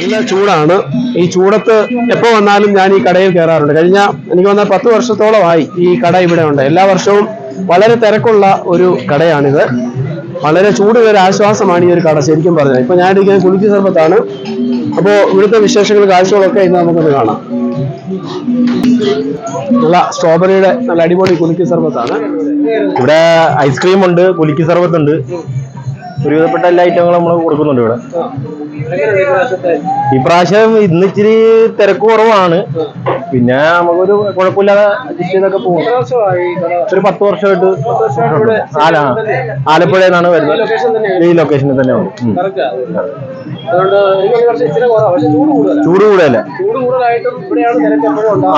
നല്ല ചൂടാണ്. ഈ ചൂടത്ത് എപ്പോൾ വന്നാലും ഞാൻ ഈ കടയിൽ കയറാറുണ്ട്. കഴിഞ്ഞ എനിക്ക് വന്ന പത്ത് വർഷത്തോളമായി ഈ കട ഇവിടെ ഉണ്ട്. എല്ലാ വർഷവും വളരെ തിരക്കുള്ള ഒരു കടയാണിത്. വളരെ ചൂട് ഒരു ആശ്വാസമാണ് ഈ ഒരു കട ശരിക്കും പറഞ്ഞത് ഇപ്പൊ ഞാൻ കുളിക്കു സർബത്താണ് അപ്പോൾ ഇവിടുത്തെ വിശേഷങ്ങൾ കാഴ്ചകളൊക്കെ ഇന്ന് നമുക്കൊന്ന് കാണാം. നല്ല സ്ട്രോബെറിയുടെ നല്ല അടിപൊളി കുലുക്കി സർബത്താണ് ഇവിടെ ഐസ്ക്രീം ഉണ്ട് കുലുക്കി സർബത്ത് ഉണ്ട് ഒരുവിധപ്പെട്ട എല്ലാ ഐറ്റങ്ങളും നമ്മൾ കൊടുക്കുന്നുണ്ട് ഇവിടെ. ഇപ്രാവശ്യം ഇന്ന് ഇച്ചിരി തിരക്ക് കുറവാണ്. പിന്നെ നമുക്കൊരു കുഴപ്പമില്ലാതെ ചെയ്തൊക്കെ പോകും ഒരു പത്ത് വർഷമായിട്ട് ആല നിന്നാണ് വരുന്നത്. ഈ ലൊക്കേഷനിൽ തന്നെ ചൂട് കൂടുതലേ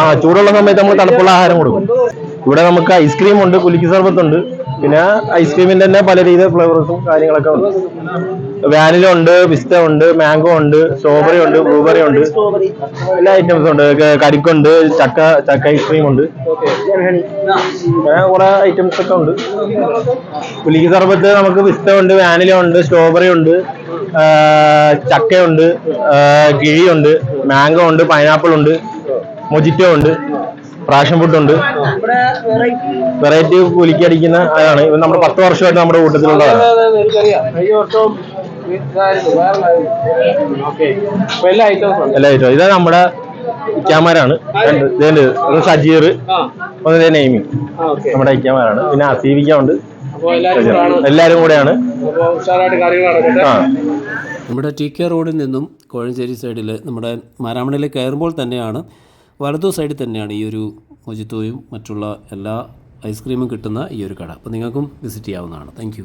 ആ ചൂടുള്ള സമയത്ത് നമ്മൾ തണുപ്പുള്ള ആഹാരം കൊടുക്കും. ഇവിടെ നമുക്ക് ഐസ്ക്രീം ഉണ്ട് കുലുക്കി സർബത്ത് ഉണ്ട് പിന്നെ ഐസ്ക്രീമിന്റെ തന്നെ പല രീതിയിൽ ഫ്ലേവേഴ്സും കാര്യങ്ങളൊക്കെ ഉണ്ട്. വാനില ഉണ്ട് പിസ്ത ഉണ്ട് മാംഗോ ഉണ്ട് സ്ട്രോബെറി ഉണ്ട് ബ്ലൂബെറി ഉണ്ട്. എല്ലാ ഐറ്റംസും ഉണ്ട്. കരിക്കുണ്ട് ചക്ക ചക്ക ഐസ്ക്രീം ഉണ്ട്. കുറെ ഐറ്റംസ് ഒക്കെ ഉണ്ട്. പുലിക്ക് സർബത്ത് നമുക്ക് പിസ്ത ഉണ്ട് വാനില ഉണ്ട് സ്ട്രോബെറി ഉണ്ട് ചക്കയുണ്ട് കിഴിയുണ്ട് മാംഗോ ഉണ്ട് പൈനാപ്പിൾ ഉണ്ട് മൊജിറ്റോ ഉണ്ട്. പ്രാഷൻ ഫുഡ് ഉണ്ട് വെറൈറ്റി. കുലുക്കി അടിക്കുന്ന അതാണ് ഇവൻ നമ്മുടെ പത്ത് വർഷമായിട്ട് നമ്മുടെ കൂട്ടത്തിലുള്ളതാണ്. എല്ലാ ഐറ്റവും ഇത് നമ്മുടെ ഇക്കാമാരാണ് രണ്ട് ഇതുണ്ട് ഒന്ന് സജീർ ആ. ഒന്ന് നെയ്മി. നമ്മുടെ ഇക്കാമാരാണ് പിന്നെ അസീവിക്ക ഉണ്ട് അപ്പൊ എല്ലാവരും കൂടാണ് എല്ലാവരും കൂടെയാണ്. ആ. നമ്മുടെ ടി കെ റോഡിൽ നിന്നും കോഴഞ്ചേരി സൈഡിൽ നമ്മുടെ മാരാമണയിൽ കയറുമ്പോൾ തന്നെയാണ് വലതു സൈഡിൽ തന്നെയാണ് ഈ ഒരു മൊജിത്തോയും മറ്റുള്ള എല്ലാ ഐസ്ക്രീമും കിട്ടുന്ന ഈ ഒരു കട. അപ്പോൾ നിങ്ങൾക്കും വിസിറ്റ് ചെയ്യാവുന്നതാണ്. താങ്ക്